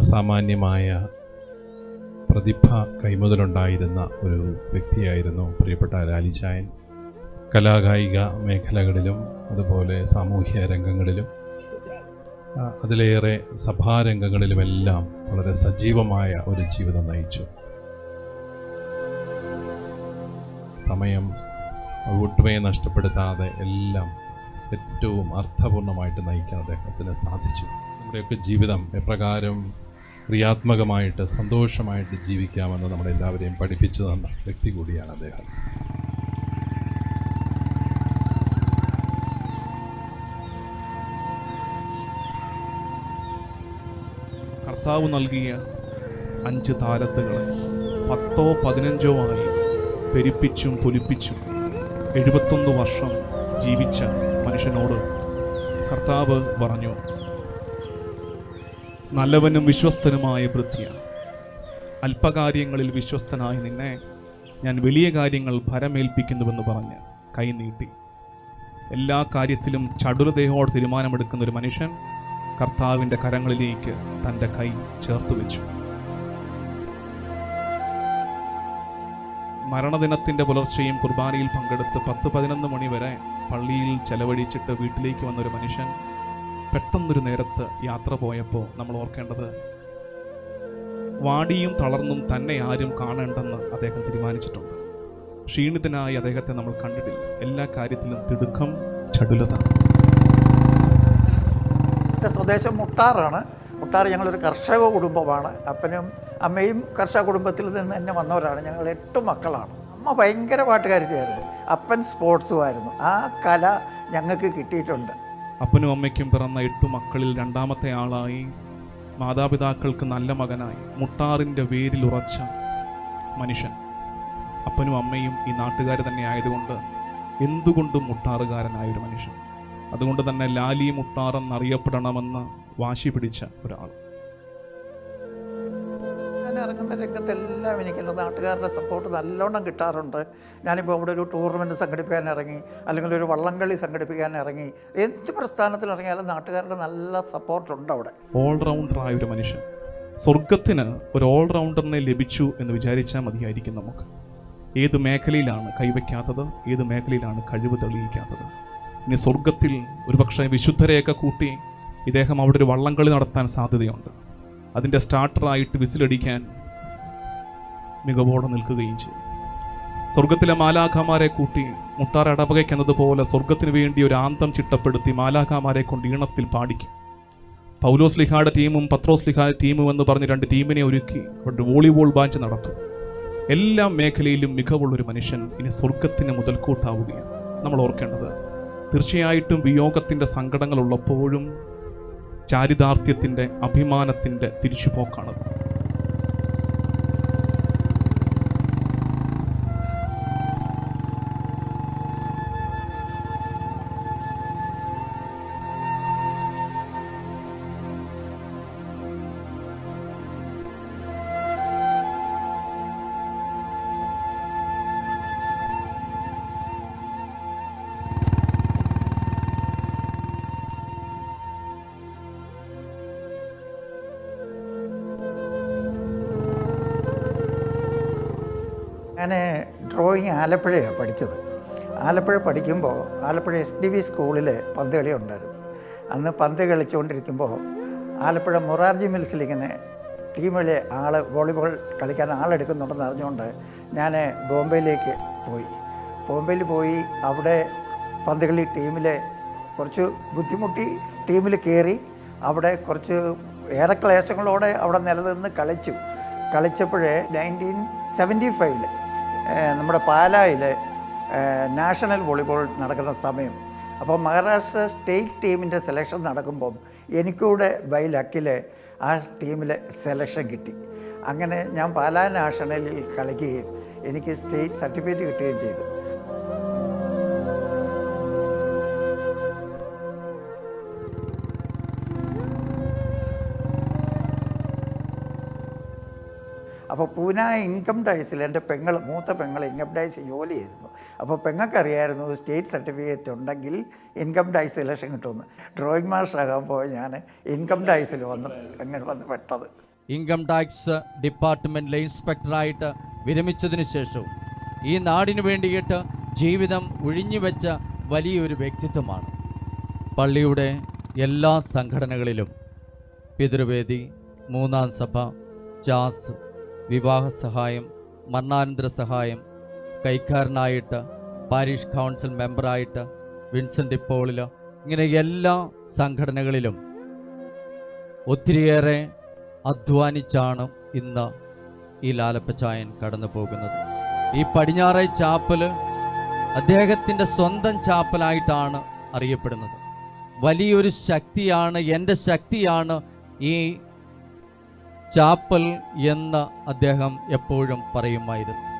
അസാമാന്യമായ പ്രതിഭ കൈമുതലുണ്ടായിരുന്ന ഒരു വ്യക്തിയായിരുന്നു പ്രിയപ്പെട്ട ലാലിചായൻ കലാകായിക മേഖലകളിലും അതുപോലെ സാമൂഹ്യ രംഗങ്ങളിലും അതിലേറെ സഭാരംഗങ്ങളിലുമെല്ലാം വളരെ സജീവമായ ഒരു ജീവിതം നയിച്ചു. സമയം ഒട്ടുമേ നഷ്ടപ്പെടുത്താതെ എല്ലാം ഏറ്റവും അർത്ഥപൂർണമായിട്ട് നയിക്കാൻ അദ്ദേഹത്തിന് സാധിച്ചു. നമ്മുടെയൊക്കെ ജീവിതം എപ്രകാരം ക്രിയാത്മകമായിട്ട് സന്തോഷമായിട്ട് ജീവിക്കാമെന്ന് നമ്മളെല്ലാവരെയും പഠിപ്പിച്ചു തന്ന വ്യക്തി കൂടിയാണ് അദ്ദേഹം. കർത്താവ് നൽകിയ അഞ്ച് താരത്തുകളെ പത്തോ പതിനഞ്ചോ ആയി പെരുപ്പിച്ചും പൊലിപ്പിച്ചും എഴുപത്തൊന്ന് വർഷം ജീവിച്ച മനുഷ്യനോട് കർത്താവ് പറഞ്ഞു നല്ലവനും വിശ്വസ്തനുമായ വൃത്തിയാണ് അല്പകാര്യങ്ങളിൽ വിശ്വസ്തനായ നിന്നെ ഞാൻ വലിയ കാര്യങ്ങൾ ഭരമേൽപ്പിക്കുന്നുവെന്ന് പറഞ്ഞ് കൈനീട്ടി എല്ലാ കാര്യത്തിലും ചടുരദേഹോട് തീരുമാനമെടുക്കുന്ന ഒരു മനുഷ്യൻ കർത്താവിന്റെ കരങ്ങളിലേക്ക് തന്റെ കൈ ചേർത്ത് വെച്ചു. മരണദിനത്തിന്റെ പുലർച്ചെയും കുർബാനയിൽ പങ്കെടുത്ത് പത്ത് പതിനൊന്ന് മണി വരെ പള്ളിയിൽ ചെലവഴിച്ചിട്ട് വീട്ടിലേക്ക് വന്നൊരു മനുഷ്യൻ പെട്ടെന്നൊരു നേരത്ത് യാത്ര പോയപ്പോൾ നമ്മൾ ഓർക്കേണ്ടത് വാടിയും തളർന്നും തന്നെ ആരും കാണേണ്ടെന്ന് അദ്ദേഹം തീരുമാനിച്ചിട്ടുണ്ട്. ക്ഷീണിതനായി അദ്ദേഹത്തെ നമ്മൾ കണ്ടിട്ടില്ല. എല്ലാ കാര്യത്തിലും തിടുക്കം ചടുലത. എന്റെ സ്വദേശം മുട്ടാറാണ്. മുട്ടാർ ഞങ്ങളൊരു കർഷക കുടുംബമാണ്. അപ്പനും അമ്മയും കർഷക കുടുംബത്തിൽ നിന്ന് തന്നെ വന്നവരാണ്. ഞങ്ങൾ എട്ട് മക്കളാണ്. അമ്മ ഭയങ്കര പാട്ടുകാരിയായിരുന്നു. അപ്പൻ സ്പോർട്സുമായിരുന്നു. ആ കല ഞങ്ങൾക്ക് കിട്ടിയിട്ടുണ്ട്. അപ്പനും അമ്മയ്ക്കും പിറന്ന എട്ടു മക്കളിൽ രണ്ടാമത്തെ ആളായി. മാതാപിതാക്കൾക്ക് നല്ല മകനായി. മുട്ടാറിന്റെ വേരിൽ ഉറച്ച മനുഷ്യൻ. അപ്പനും അമ്മയും ഈ നാട്ടുകാർ തന്നെ ആയതുകൊണ്ട് എന്തുകൊണ്ടും മുട്ടാറുകാരനായൊരു മനുഷ്യൻ. അതുകൊണ്ട് തന്നെ ലാലി മുട്ടാർ എന്നറിയപ്പെടണമെന്ന് വാശി പിടിച്ച ഒരാൾ. ഇറങ്ങുന്ന രംഗത്തെല്ലാം എനിക്ക് എന്റെ നാട്ടുകാരുടെ സപ്പോർട്ട് നല്ലോണം കിട്ടാറുണ്ട്. ഞാനിപ്പോൾ അവിടെ ഒരു ടൂർണമെന്റ് സംഘടിപ്പിക്കാൻ ഇറങ്ങി അല്ലെങ്കിൽ ഒരു വള്ളംകളി സംഘടിപ്പിക്കാൻ ഇറങ്ങി എന്ത് പ്രസ്ഥാനത്തിൽ ഇറങ്ങിയാലും നാട്ടുകാരുടെ നല്ല സപ്പോർട്ടുണ്ട് അവിടെ. ഓൾറൗണ്ടറായ ഒരു മനുഷ്യൻ. സ്വർഗത്തിന് ഒരു ഓൾറൗണ്ടറിനെ ലഭിച്ചു എന്ന് വിചാരിച്ചാൽ മതിയായിരിക്കും നമുക്ക്. ഏത് മേഖലയിലാണ് കൈവയ്ക്കാത്തത്? ഏത് മേഖലയിലാണ് കഴിവ് തെളിയിക്കാത്തത്? ഇനി സ്വർഗത്തിൽ ഒരുപക്ഷെ വിശുദ്ധരെയൊക്കെ കൂട്ടി ഇദ്ദേഹം അവിടെ ഒരു വള്ളംകളി നടത്താൻ സാധ്യതയുണ്ട്. അതിന്റെ സ്റ്റാർട്ടറായിട്ട് വിസിലടിക്കാൻ മികവോടെ നിൽക്കുകയും ചെയ്യും സ്വർഗത്തിലെ മാലാഖമാരെ കൂട്ടി മുട്ടാർ ഇടവകയ്ക്കെന്നതുപോലെ സ്വർഗത്തിന് വേണ്ടി ഒരു ആന്തം ചിട്ടപ്പെടുത്തി മാലാഖമാരെ കൊണ്ട് ഈണത്തിൽ പാടിക്കും. പൗലോസ് ലിഹായുടെ ടീമും പത്രോസ് ലിഹായുടെ ടീമും എന്ന് പറഞ്ഞ് രണ്ട് ടീമിനെ ഒരുക്കി അവരുടെ വോളിബോൾ ബാച്ച് നടത്തും. എല്ലാ മേഖലയിലും മികവുള്ളൊരു മനുഷ്യൻ ഇനി സ്വർഗത്തിന് മുതൽക്കൂട്ടാവുകയാണ്. നമ്മൾ ഓർക്കേണ്ടത് തീർച്ചയായിട്ടും വിയോഗത്തിന്റെ സങ്കടങ്ങളുള്ളപ്പോഴും ചാരിതാർത്ഥ്യത്തിന്റെ അഭിമാനത്തിന്റെ തിരിച്ചുപോക്കാണത്. ഞാൻ ഡ്രോയിങ് ആലപ്പുഴയാണ് പഠിച്ചത്. ആലപ്പുഴ പഠിക്കുമ്പോൾ ആലപ്പുഴ എസ് ഡി വി സ്കൂളിൽ പന്ത് കളി ഉണ്ടായിരുന്നു. അന്ന് പന്ത് കളിച്ചുകൊണ്ടിരിക്കുമ്പോൾ ആലപ്പുഴ മൊറാർജി മിൽസിൽ ഇങ്ങനെ ടീമിലെ ആൾ വോളിബോൾ കളിക്കാൻ ആളെടുക്കുന്നുണ്ടെന്ന് അറിഞ്ഞുകൊണ്ട് ഞാൻ ബോംബെയിലേക്ക് പോയി. ബോംബെയിൽ പോയി അവിടെ പന്ത് കളി ടീമിലെ കുറച്ച് ബുദ്ധിമുട്ടി ടീമിൽ കയറി അവിടെ കുറച്ച് ഏറെ ക്ലേശങ്ങളോടെ അവിടെ നിലനിന്ന് കളിച്ചു. കളിച്ചപ്പോഴേ നയന്റീൻ സെവന്റി ഫൈവിൽ നമ്മുടെ പാലായിൽ നാഷണൽ വോളിബോൾ നടക്കുന്ന സമയം. അപ്പോൾ മഹാരാഷ്ട്ര സ്റ്റേറ്റ് ടീമിന്റെ സെലക്ഷൻ നടക്കുമ്പം എനിക്കൂടെ ബൈ ലക്കിൽ ആ ടീമിൽ സെലക്ഷൻ കിട്ടി. അങ്ങനെ ഞാൻ പാലാ നാഷണലിൽ കളിക്കുകയും എനിക്ക് സ്റ്റേറ്റ് സർട്ടിഫിക്കറ്റ് കിട്ടുകയും ചെയ്തു. അപ്പോൾ പൂന ഇൻകം ടാക്സിൽ എന്റെ പെങ്ങൾ മൂത്ത പെങ്ങൾ ഇൻകം ടാക്സ് ജോലി ചെയ്തിരുന്നു. അപ്പോൾ പെങ്ങൾക്കറിയായിരുന്നു സ്റ്റേറ്റ് സർട്ടിഫിക്കറ്റ് ഉണ്ടെങ്കിൽ ഇൻകം ടാക്സ് ഇലക്ഷൻ കിട്ടുമെന്ന്. ഡ്രോയിങ് പോയി ഞാൻ ഇൻകം ടാക്സിൽ വന്ന് അങ്ങനെ വന്ന് പെട്ടത്. ഇൻകം ടാക്സ് ഡിപ്പാർട്ട്മെന്റിലെ ഇൻസ്പെക്ടറായിട്ട് വിരമിച്ചതിന് ശേഷവും ഈ നാടിനു വേണ്ടിയിട്ട് ജീവിതം ഒഴിഞ്ഞുവെച്ച വലിയൊരു വ്യക്തിത്വമാണ്. പള്ളിയുടെ എല്ലാ സംഘടനകളിലും പിതൃവേദി മൂന്നാം സഭ ജാസ് വിവാഹ സഹായം മരണാനന്തര സഹായം കൈക്കാരനായിട്ട് പാരീഷ് കൗൺസിൽ മെമ്പറായിട്ട് വിൻസെന്റ് ഇപ്പോളിൽ ഇങ്ങനെ എല്ലാ സംഘടനകളിലും ഒത്തിരിയേറെ അധ്വാനിച്ചാണ് ഇന്ന് ഈ ലാലപ്പച്ചായൻ കടന്നു പോകുന്നത്. ഈ പടിഞ്ഞാറേ ചാപ്പൽ അദ്ദേഹത്തിന്റെ സ്വന്തം ചാപ്പലായിട്ടാണ് അറിയപ്പെടുന്നത്. വലിയൊരു ശക്തിയാണ് എന്റെ ശക്തിയാണ് ഈ ചാപ്പൽ എന്ന് അദ്ദേഹം എപ്പോഴും പറയുമായിരുന്നു.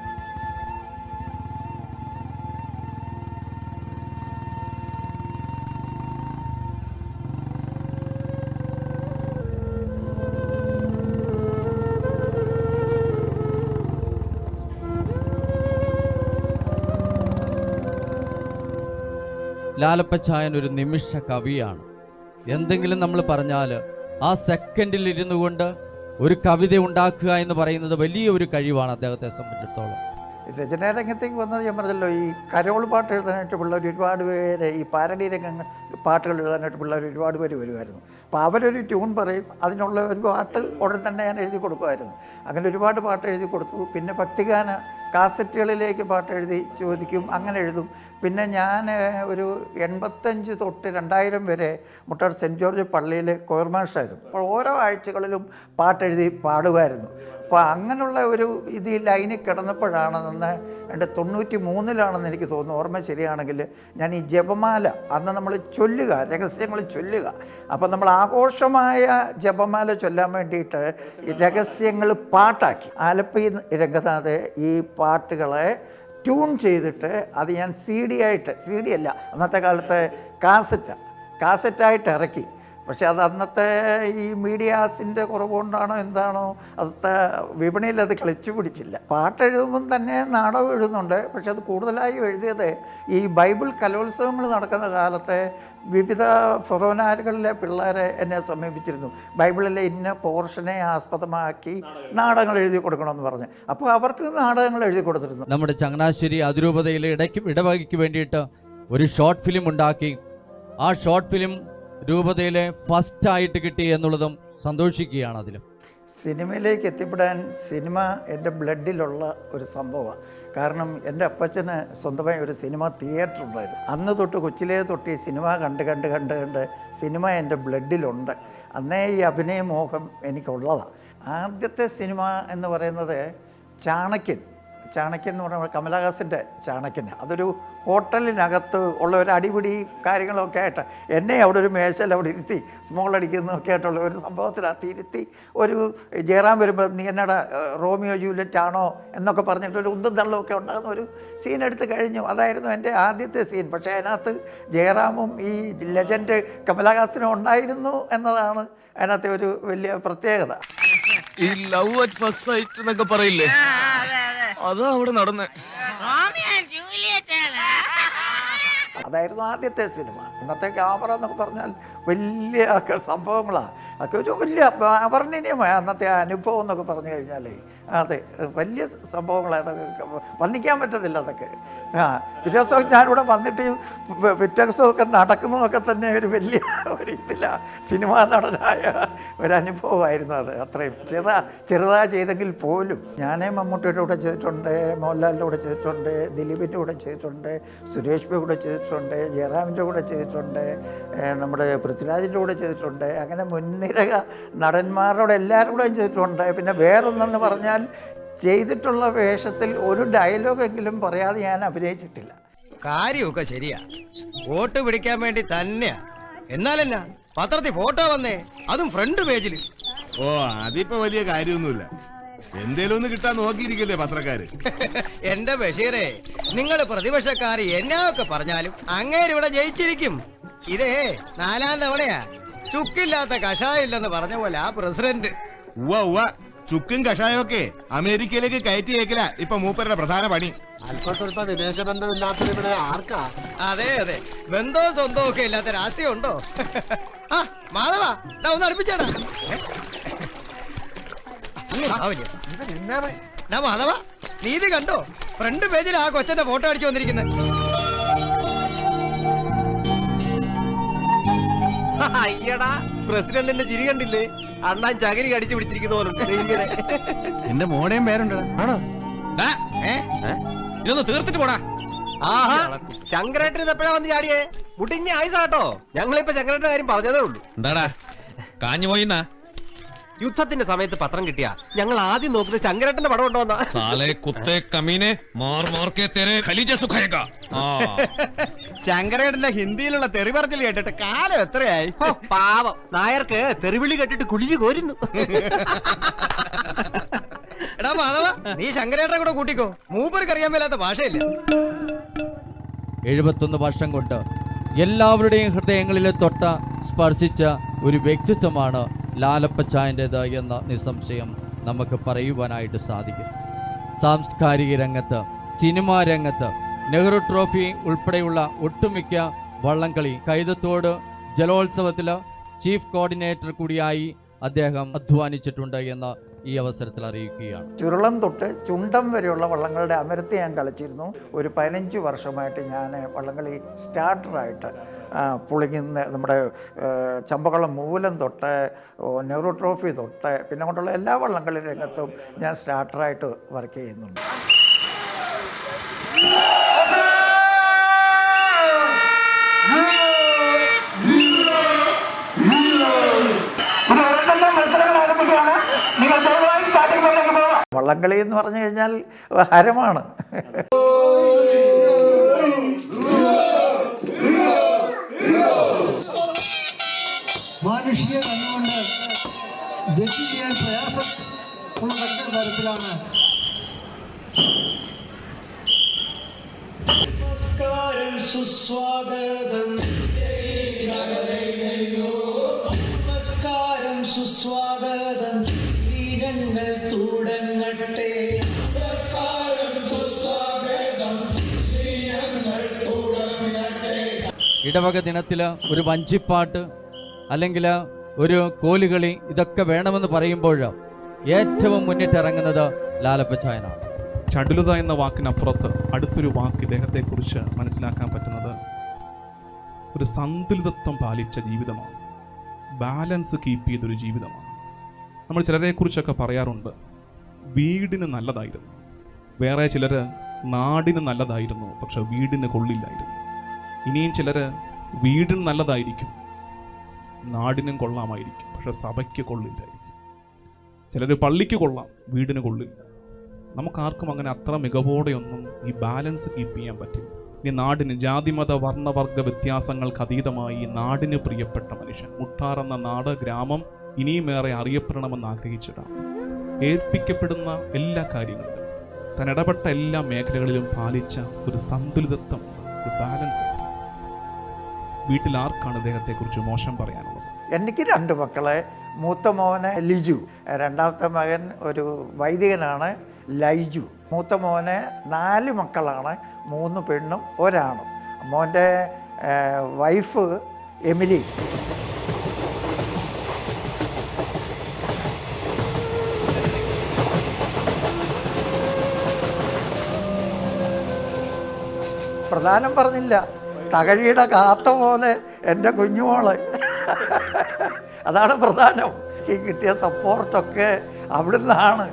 ലാലപ്പച്ചായൻ ഒരു നിമിഷ കവിയാണ്. എന്തെങ്കിലും നമ്മൾ പറഞ്ഞാൽ ആ സെക്കൻഡിൽ ഇരുന്നു കൊണ്ട് ഒരു കവിത ഉണ്ടാക്കുക എന്ന് പറയുന്നത് വലിയ ഒരു കഴിവാണ് അദ്ദേഹത്തെ സംബന്ധിച്ചിടത്തോളം. രചനാ രംഗത്തേക്ക് വന്നത് ഞാൻ പറഞ്ഞല്ലോ ഈ കരോൾ പാട്ട് എഴുതാനായിട്ട് പിള്ളേർ ഒരുപാട് പേര് ഈ പാരഡി രംഗങ്ങൾ പാട്ടുകൾ എഴുതാനായിട്ട് പിള്ളേർ ഒരുപാട് പേര് വരുമായിരുന്നു. അപ്പോൾ അവരൊരു ട്യൂൺ പറയും അതിനുള്ള ഒരു പാട്ട് ഉടൻ തന്നെ ഞാൻ എഴുതി കൊടുക്കുമായിരുന്നു. അങ്ങനെ ഒരുപാട് പാട്ട് എഴുതി കൊടുത്തു. പിന്നെ ഭക്തിഗാന കാസറ്റുകളിലേക്ക് പാട്ട് എഴുതി ചോദിക്കും അങ്ങനെ എഴുതും. പിന്നെ ഞാൻ ഒരു എൺപത്തഞ്ച് തൊട്ട് രണ്ടായിരം വരെ മുട്ടാർ സെന്റ് ജോർജ് പള്ളിയിൽ കോർമാഷായിരുന്നു അപ്പോൾ ഓരോ ആഴ്ചകളിലും പാട്ടെഴുതി പാടുമായിരുന്നു. അപ്പോൾ അങ്ങനെയുള്ള ഒരു ഇത് ലൈനിൽ കിടന്നപ്പോഴാണ് നിന്ന് എന്റെ തൊണ്ണൂറ്റി മൂന്നിലാണെന്ന് എനിക്ക് തോന്നുന്നു. ഓർമ്മ ശരിയാണെങ്കിൽ ഞാൻ ഈ ജപമാല അന്ന് നമ്മൾ ചൊല്ലുക രഹസ്യങ്ങൾ ചൊല്ലുക. അപ്പോൾ നമ്മൾ ആഘോഷമായ ജപമാല ചൊല്ലാൻ വേണ്ടിയിട്ട് രഹസ്യങ്ങൾ പാട്ടാക്കി. ആലപ്പി രംഗനാഥ് ഈ പാട്ടുകളെ ട്യൂൺ ചെയ്തിട്ട് അത് ഞാൻ സി ഡി ആയിട്ട് സി ഡി അല്ല അന്നത്തെ കാലത്ത് കാസറ്റാണ് കാസറ്റായിട്ട് ഇറക്കി. പക്ഷെ അത് അന്നത്തെ ഈ മീഡിയാസിന്റെ കുറവുകൊണ്ടാണോ എന്താണോ അന്നത്തെ വിപണിയിൽ അത് കളിച്ചു പിടിച്ചില്ല. പാട്ട് എഴുതുമ്പം തന്നെ നാടകം എഴുതുന്നുണ്ട്. പക്ഷെ അത് കൂടുതലായും എഴുതിയത് ഈ ബൈബിൾ കലോത്സവങ്ങൾ നടക്കുന്ന കാലത്തെ വിവിധ ഫൊറോനാരുകളിലെ പിള്ളേരെ എന്നെ സമീപിച്ചിരുന്നു. ബൈബിളിലെ ഇന്ന പോർഷനെ ആസ്പദമാക്കി നാടകങ്ങൾ എഴുതി കൊടുക്കണമെന്ന് പറഞ്ഞ്. അപ്പോൾ അവർക്ക് നാടകങ്ങൾ എഴുതി കൊടുത്തിരുന്നു. നമ്മുടെ ചങ്ങനാശ്ശേരി അതിരൂപതയിലെ ഇടയ്ക്ക് ഇടവകയ്ക്ക് വേണ്ടിയിട്ട് ഒരു ഷോർട്ട് ഫിലിം ഉണ്ടാക്കി. ആ ഷോർട്ട് ഫിലിം രൂപതയിലെ ഫസ്റ്റ് ആയിട്ട് കിട്ടി എന്നുള്ളതും സന്തോഷിക്കുകയാണ് അതിലും. സിനിമയിലേക്ക് എത്തിപ്പെടാൻ സിനിമ എന്റെ ബ്ലഡിലുള്ള ഒരു സംഭവമാണ്. കാരണം എന്റെ അപ്പച്ചന് സ്വന്തമായി ഒരു സിനിമ തിയേറ്റർ ഉണ്ടായിരുന്നു. അന്ന് തൊട്ട് കൊച്ചിലേ തൊട്ട് ഈ സിനിമ കണ്ട് കണ്ട് കണ്ട് കണ്ട് സിനിമ എന്റെ ബ്ലഡിലുണ്ട്. അന്നേ ഈ അഭിനയമോഹം എനിക്കുള്ളതാണ്. ആദ്യത്തെ സിനിമ എന്ന് പറയുന്നത് ചാണക്യൻ. ചാണക്യൻ എന്ന് പറഞ്ഞാൽ കമലഹാസന്റെ ചാണക്യൻ അതൊരു ഹോട്ടലിനകത്ത് ഉള്ള ഒരു അടിപിടി കാര്യങ്ങളൊക്കെ ആയിട്ട് എന്നെ അവിടെ ഒരു മേശയിൽ അവിടെ ഇരുത്തി സ്മോൾ അടിക്കുന്നതൊക്കെ ആയിട്ടുള്ള ഒരു സംഭവത്തിനകത്ത് ഇരുത്തി ഒരു ജയറാം വരുമ്പോൾ നീ എന്നട റോമിയോ ജൂലിയറ്റ് ആണോ എന്നൊക്കെ പറഞ്ഞിട്ട് ഒരു ഉന്തും തള്ളമൊക്കെ ഉണ്ടാകുന്ന ഒരു സീൻ എടുത്ത് കഴിഞ്ഞു. അതായിരുന്നു എന്റെ ആദ്യത്തെ സീൻ പക്ഷേ അതിനകത്ത് ജയറാമും ഈ ലെജൻഡ് കമലഹാസനും ഉണ്ടായിരുന്നു എന്നതാണ് അതിനകത്തെ ഒരു വലിയ പ്രത്യേകത. ഈ ലവ് അറ്റ് ഫസ്റ്റ് സൈറ്റ് എന്നൊക്കെ പറയില്ലേ? അതാ അവിടെ നടന്നേ. അതായിരുന്നു ആദ്യത്തെ സിനിമ. ഇന്നത്തെ ക്യാമറ എന്നൊക്കെ പറഞ്ഞാൽ വലിയ സംഭവങ്ങളാണ് അതൊക്കെ ഒരു വലിയ അവർണനീയമായ അന്നത്തെ ആ അനുഭവം എന്നൊക്കെ പറഞ്ഞു കഴിഞ്ഞാലേ അതെ വലിയ സംഭവങ്ങൾ അതൊക്കെ. വർണിക്കാൻ പറ്റത്തില്ല അതൊക്കെ. ആ പിറ്റേ ദിവസം ഞാനിവിടെ വന്നിട്ട് പിറ്റേ ദിവസമൊക്കെ നടക്കുന്നതൊക്കെ തന്നെ ഒരു വലിയ ഒരു ഇതില്ല സിനിമാ നടനായ ഒരനുഭവമായിരുന്നു അത് അത്രയും. ചെറുതാ ചെറുതാ ചെയ്തെങ്കിൽ പോലും. ഞാൻ മമ്മൂട്ടിയുടെ കൂടെ ചെയ്തിട്ടുണ്ട് മോഹൻലാലിന്റെ കൂടെ ചെയ്തിട്ടുണ്ട് ദിലീപിന്റെ കൂടെ ചെയ്തിട്ടുണ്ട് സുരേഷ് ബി കൂടെ ചെയ്തിട്ടുണ്ട് ജയറാമിന്റെ കൂടെ ചെയ്തിട്ടുണ്ട് നമ്മുടെ പൃഥ്വിരാജിന്റെ കൂടെ ചെയ്തിട്ടുണ്ട്. അങ്ങനെ മുൻനിര നടന്മാരോട് എല്ലാവരും കൂടെയും ചെയ്തിട്ടുണ്ട്. പിന്നെ വേറൊന്നെന്ന് പറഞ്ഞാൽ ചെയ്തിട്ടുള്ള വേഷത്തിൽ ഒരു ഡയലോഗെങ്കിലും പറയാതെ ഞാൻ അഭിനയിച്ചിട്ടില്ല. കാര്യമൊക്കെ ശരിയാ. വോട്ട് പിടിക്കാൻ വേണ്ടി തന്നെയാ. എന്നാലല്ല പത്രത്തിൽ ഫോട്ടോ വന്നേ. അതും ഫ്രണ്ട് പേജിൽ ഓ അതിപ്പോ വലിയ കാര്യമൊന്നുമില്ല. എന്തേലും ഒന്ന് കിട്ടാൻ നോക്കിയിരിക്കല്ലേ പത്രക്കാര്? എന്റെ ബഷീറേ നിങ്ങൾ പ്രതിപക്ഷക്കാർ എന്നൊക്കെ പറഞ്ഞാലും അങ്ങേര് ഇവിടെ ജയിച്ചിരിക്കും. ഇതേ നാലാം തവണയാ. ചുക്കില്ലാത്ത കഷായില്ലെന്ന് പറഞ്ഞ പോലെ ആ പ്രസിഡന്റ്. ഉവ്വ ഉവ്വ. ചുക്കും കഷായമൊക്കെ അമേരിക്കയിലേക്ക് കയറ്റി അയക്കല ഇപ്പൊ മൂപ്പരുടെ പ്രധാന പണി. അല്പ വിദേശ ബന്ധമില്ലാത്തത് ഇവിടെ ആർക്കാ? അതെ അതെ. ബന്ധവും സ്വന്തവും ഒക്കെ ഇല്ലാത്ത രാഷ്ട്രീയം ഉണ്ടോ? ആ മാധവ ഒന്ന് അടുപ്പിച്ചേടാ. മാധവ നീ ഇത് കണ്ടോ? ഫ്രണ്ട് പേജിൽ ആ കൊച്ചന്റെ ഫോട്ടോ അടിച്ചു വന്നിരിക്കുന്നത് അയ്യടാ പ്രസിഡന്റിന്റെ ചിരി കണ്ടില്ലേ? അണ്ണാൻ ചകിരി കടിച്ചു പിടിച്ചിരിക്കുന്ന പോലെ. ഇങ്ങനെ. എന്റെ മോടേം പേരുണ്ട്. ആണോ? ഇതൊന്ന് തീർത്തിട്ട് പോടാ. ആഹാ. ശങ്കരേട്ടൻ ഇത് എപ്പോഴാ വന്ന് ചാടിയേ? മുട്ടിഞ്ഞ ആയിസാട്ടോ. ഞങ്ങളിപ്പോ ശങ്കരേട്ടന്റെ കാര്യം പറഞ്ഞതേ ഉള്ളൂ. എന്താടാ? കാഞ്ഞു പോയിന്നാ? യുദ്ധത്തിന്റെ സമയത്ത് പത്രം കിട്ടിയ. ഞങ്ങൾ ആദ്യം നോക്കുന്നത് ശങ്കരേട്ടന്റെ പടം ഉണ്ടോന്നാ. സാലേ കുത്തേ കമീനെ മാർ മാർക്കേ തെരെ ഖലീജ സുഖായേഗാ ആ ശങ്കരേട്ടന്റെ ഹിന്ദിയിലുള്ള തെറി പറച്ചിൽ കേട്ടിട്ട് കാലം എത്രയായി? ഹോ, പാവം. നായർക്ക് തെറിവിളി കെട്ടിട്ട് കുളിര് കോരുന്നു. എടാ മാധവ നീ ശങ്കരേട്ടനെ കൂടെ കൂട്ടിക്കോ. മൂപ്പർക്ക് അറിയാൻ മേലാത്ത ഭാഷയില്ല. എഴുപത്തൊന്ന് വർഷം കൊണ്ട് എല്ലാവരുടെയും ഹൃദയങ്ങളിൽ തൊട്ട സ്പർശിച്ച ഒരു വ്യക്തിത്വമാണ് ലാലപ്പച്ചായന്റേത് എന്ന നിസ്സംശയം നമുക്ക് പറയുവാനായിട്ട് സാധിക്കും. സാംസ്കാരിക രംഗത്ത് സിനിമാ രംഗത്ത് നെഹ്റു ട്രോഫി ഉൾപ്പെടെയുള്ള ഒട്ടുമിക്ക വള്ളംകളി കൈതത്തോട് ജലോത്സവത്തിൽ ചീഫ് കോർഡിനേറ്റർ കൂടിയായി അദ്ദേഹം അധ്വാനിച്ചിട്ടുണ്ട് എന്ന് ഈ അവസരത്തിൽ അറിയിക്കുകയാണ്. ചുരുളം തൊട്ട് ചുണ്ടം വരെയുള്ള വള്ളങ്ങളുടെ അമരത്ത് ഞാൻ കളിച്ചിരുന്നു. ഒരു പതിനഞ്ച് വർഷമായിട്ട് ഞാൻ വള്ളംകളി സ്റ്റാർട്ടറായിട്ട് പുളിങ്ങുന്ന നമ്മുടെ ചമ്പകളം മൂലം തൊട്ട് നെഹ്റു ട്രോഫി തൊട്ട് പിന്നെ കൊണ്ടുള്ള എല്ലാ വള്ളംകളി രംഗത്തും ഞാൻ സ്റ്റാർട്ടറായിട്ട് വർക്ക് ചെയ്യുന്നുണ്ട്. വള്ളംകളി എന്ന് പറഞ്ഞു കഴിഞ്ഞാൽ ഹരമാണ്. മനുഷ്യ കണ്ണുകൊണ്ട് ജഡ്ജ് ചെയ്യാൻ പ്രയാസം ഉള്ള തരത്തിലാണ്. നമസ്കാരം സുസ്വാഗതം. നമസ്കാരം സുസ്വാഗതം. വീരങ്ങൾ തുടങ്ങട്ടെ ഇടവക ദിനത്തിൽ ഒരു വഞ്ചിപ്പാട്ട് അല്ലെങ്കിൽ ഒരു കോലുകളി ഇതൊക്കെ വേണമെന്ന് പറയുമ്പോൾ ഏറ്റവും മുന്നിട്ടിറങ്ങുന്നത് ലാലപ്പച്ചായനാണ്. ചടുലത എന്ന വാക്കിനപ്പുറത്ത് അടുത്തൊരു വാക്ക് ഇദ്ദേഹത്തെക്കുറിച്ച് മനസ്സിലാക്കാൻ പറ്റുന്നത് ഒരു സന്തുലിതത്വം പാലിച്ച ജീവിതമാണ്. ബാലൻസ് കീപ്പ് ചെയ്തൊരു ജീവിതമാണ്. നമ്മൾ ചിലരെക്കുറിച്ചൊക്കെ പറയാറുണ്ട് വീടിന് നല്ലതായിരുന്നു. വേറെ ചിലർ നാടിന് നല്ലതായിരുന്നു പക്ഷെ വീടിന് കൊള്ളില്ലായിരുന്നു. ഇനിയും ചിലർ വീടിന് നല്ലതായിരിക്കും നാടിനും കൊള്ളാമായിരിക്കും പക്ഷെ സഭയ്ക്ക് കൊള്ളില്ലായിരിക്കും. ചിലർ പള്ളിക്ക് കൊള്ളാം വീടിന് കൊള്ളില്ല. നമുക്കാർക്കും അങ്ങനെ അത്ര മികവോടെയൊന്നും ഈ ബാലൻസ് കീപ്പ് ചെയ്യാൻ പറ്റില്ല. ഇനി നാടിന് ജാതിമത വർണവർഗ വ്യത്യാസങ്ങൾക്ക് അതീതമായി നാടിന് പ്രിയപ്പെട്ട മനുഷ്യൻ. മുട്ടാർ എന്ന നാട് ഗ്രാമം ഇനിയുമേറെ അറിയപ്പെടണമെന്ന് ആഗ്രഹിച്ചിട്ടാണ് ഏൽപ്പിക്കപ്പെടുന്ന എല്ലാ കാര്യങ്ങളിലും താൻ ഇടപെട്ട എല്ലാ മേഖലകളിലും പാലിച്ച ഒരു സന്തുലിതത്വം ഒരു ബാലൻസ് വീട്ടിൽ ആർക്കാണ് ഇദ്ദേഹത്തെക്കുറിച്ച് മോശം പറയാനുള്ളത്? എനിക്ക് രണ്ട് മക്കളെ മൂത്ത മോന് ലിജു രണ്ടാമത്തെ മകൻ ഒരു വൈദികനാണ് ലൈജു. മൂത്ത മോന് നാല് മക്കളാണ് മൂന്ന് പെണ്ണും ഒരാണും. മോന്റെ വൈഫ് എമിലി. പ്രധാനം പറഞ്ഞില്ല. തകഴിയുടെ കാത്ത പോലെ എന്റെ കുഞ്ഞുമോൾ. അതാണ് പ്രധാനം. ഈ കിട്ടിയ സപ്പോർട്ടൊക്കെ അവിടുന്നാണ്.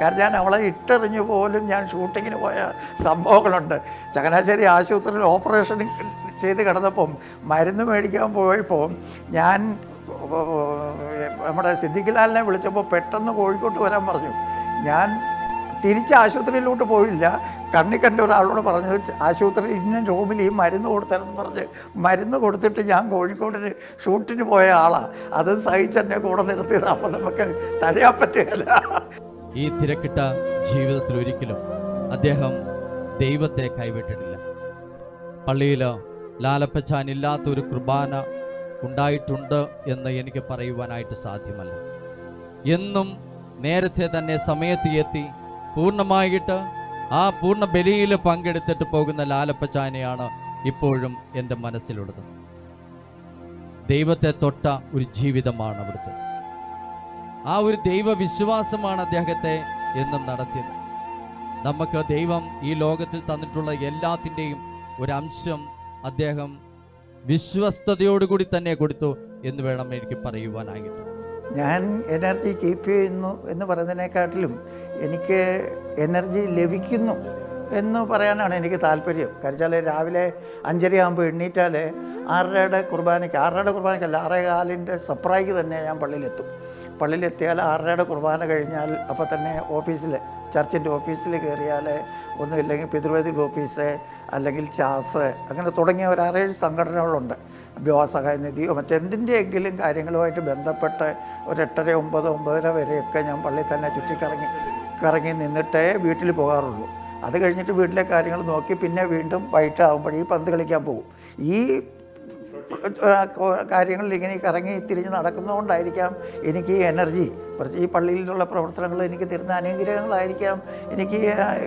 കാരണം ഞാൻ അവളെ ഇട്ടെറിഞ്ഞു പോലും ഞാൻ ഷൂട്ടിങ്ങിന് പോയ സംഭവങ്ങളുണ്ട്. ചങ്ങനാശ്ശേരി ആശുപത്രിയിൽ ഓപ്പറേഷൻ ചെയ്ത് കിടന്നപ്പം മരുന്ന് മേടിക്കാൻ പോയപ്പോൾ ഞാൻ നമ്മുടെ സിദ്ദിഖിലാലിനെ വിളിച്ചപ്പോൾ പെട്ടെന്ന് കോഴിക്കോട്ട് വരാൻ പറഞ്ഞു. ഞാൻ തിരിച്ച് ആശുപത്രിയിലോട്ട് പോയില്ല. കണ്ണി കണ്ട ഒരാളോട് പറഞ്ഞു ആശുപത്രി ഇന്ന റൂമിൽ ഈ മരുന്ന് കൊടുത്തരെന്ന് പറഞ്ഞ്. മരുന്ന് കൊടുത്തിട്ട് ഞാൻ കോഴിക്കോടിന് ഷൂട്ടിന് പോയ ആളാണ് അത് സഹിച്ചെന്നെ കൂടെ നിർത്തിയത്. അപ്പം നമുക്ക് തഴയാൻ പറ്റുകയില്ല. ഈ തിരക്കിട്ട ജീവിതത്തിൽ ഒരിക്കലും അദ്ദേഹം ദൈവത്തെ കൈവിട്ടിട്ടില്ല. പള്ളിയിൽ ലാലപ്പച്ചാൻ ഇല്ലാത്തൊരു കുർബാന ഉണ്ടായിട്ടുണ്ട് എന്ന് എനിക്ക് പറയുവാനായിട്ട് സാധ്യമല്ല. എന്നും നേരത്തെ തന്നെ സമയത്ത് എത്തി പൂർണമായിട്ട് ആ പൂർണ ബലിയിൽ പങ്കെടുത്തിട്ട് പോകുന്ന ലാലപ്പച്ചാനെയാണ് ഇപ്പോഴും എന്റെ മനസ്സിലുള്ളത്. ദൈവത്തെ തൊട്ട ഒരു ജീവിതമാണ് അവിടുത്തെ. ആ ഒരു ദൈവവിശ്വാസമാണ് അദ്ദേഹത്തെ എന്നും നടത്തിയത്. നമുക്ക് ദൈവം ഈ ലോകത്തിൽ തന്നിട്ടുള്ള എല്ലാത്തിന്റെയും ഒരു അംശം അദ്ദേഹം വിശ്വസ്തയോടുകൂടി തന്നെ കൊടുത്തു എന്ന് വേണം എനിക്ക് പറയുവാനായിട്ട്. ഞാൻ എനർജി കീപ്പ് ചെയ്യുന്നു എന്ന് പറയുന്നതിനെക്കാട്ടിലും എനിക്ക് എനർജി ലഭിക്കുന്നു എന്ന് പറയാനാണ് എനിക്ക് താല്പര്യം. കാരണം രാവിലെ അഞ്ചര ആകുമ്പോൾ എണ്ണീറ്റാൽ ആറരയുടെ കുർബാനയ്ക്ക് ആറരയുടെ കുർബാനയ്ക്കല്ല ആറേ കാലിന്റെ സപ്രായിക്ക് തന്നെ ഞാൻ പള്ളിയിലെത്തും. പള്ളിയിലെത്തിയാൽ ആറരയുടെ കുർബാന കഴിഞ്ഞാൽ അപ്പോൾ തന്നെ ഓഫീസിൽ ചർച്ചിന്റെ ഓഫീസിൽ കയറിയാൽ ഒന്നുമില്ലെങ്കിൽ പിതൃവേദി ഓഫീസ് അല്ലെങ്കിൽ ചാസ് അങ്ങനെ തുടങ്ങിയ ഒരു ആറേഴ് സംഘടനകളുണ്ട്. വിവാഹസഹായ നിധിയോ മറ്റെന്തിന്റെയെങ്കിലും കാര്യങ്ങളുമായിട്ട് ബന്ധപ്പെട്ട് ഒരു എട്ടര ഒമ്പത് ഒമ്പതര വരെയൊക്കെ ഞാൻ പള്ളിയിൽ തന്നെ ചുറ്റിക്കറങ്ങി കറങ്ങി നിന്നിട്ടേ വീട്ടിൽ പോകാറുള്ളൂ. അത് കഴിഞ്ഞിട്ട് വീട്ടിലെ കാര്യങ്ങൾ നോക്കി പിന്നെ വീണ്ടും വൈകിട്ടാകുമ്പോഴേ ഈ പന്ത് കളിക്കാൻ പോകും ഈ കാര്യങ്ങളിൽ ഇങ്ങനെ കറങ്ങി തിരിഞ്ഞ് നടക്കുന്നതുകൊണ്ടായിരിക്കാം എനിക്ക് ഈ എനർജി. ഈ പള്ളിയിലുള്ള പ്രവർത്തനങ്ങൾ എനിക്ക് തരുന്ന അനുഗ്രഹങ്ങളായിരിക്കാം എനിക്ക്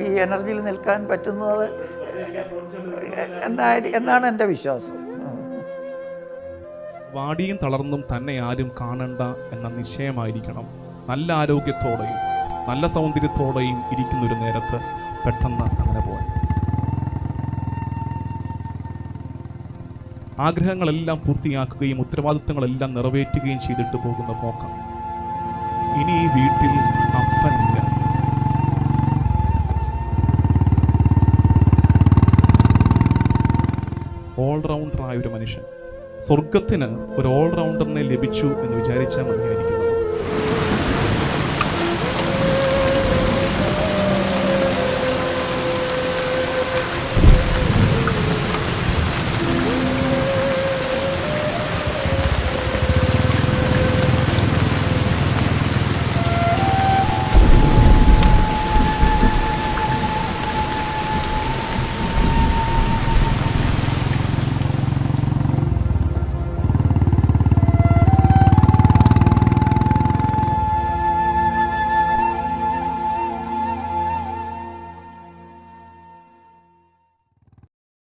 ഈ, എനർജിയിൽ നിൽക്കാൻ പറ്റുന്നത്. എന്നാണ് എന്റെ വിശ്വാസം. വാടിയും തളർന്നും തന്നെ ആരും കാണണ്ട എന്ന നിശ്ചയമായിരിക്കണം. നല്ല ആരോഗ്യത്തോടെയും നല്ല സൗന്ദര്യത്തോടെയും ഇരിക്കുന്നൊരു നേരത്ത് പെട്ടെന്ന് അങ്ങനെ പോയി ആഗ്രഹങ്ങളെല്ലാം പൂർത്തിയാക്കുകയും ഉത്തരവാദിത്തങ്ങളെല്ലാം നിറവേറ്റുകയും ചെയ്തിട്ട് പോകുന്ന പോക്കാണ് ഇനി ഈ വീട്ടിൽ അപ്പനില്ല. ഓൾറൗണ്ടറായ ഒരു മനുഷ്യൻ. സ്വർഗത്തിന് ഒരു ഓൾറൗണ്ടറിനെ ലഭിച്ചു എന്ന് വിചാരിച്ചാൽ മതിയായിരിക്കും.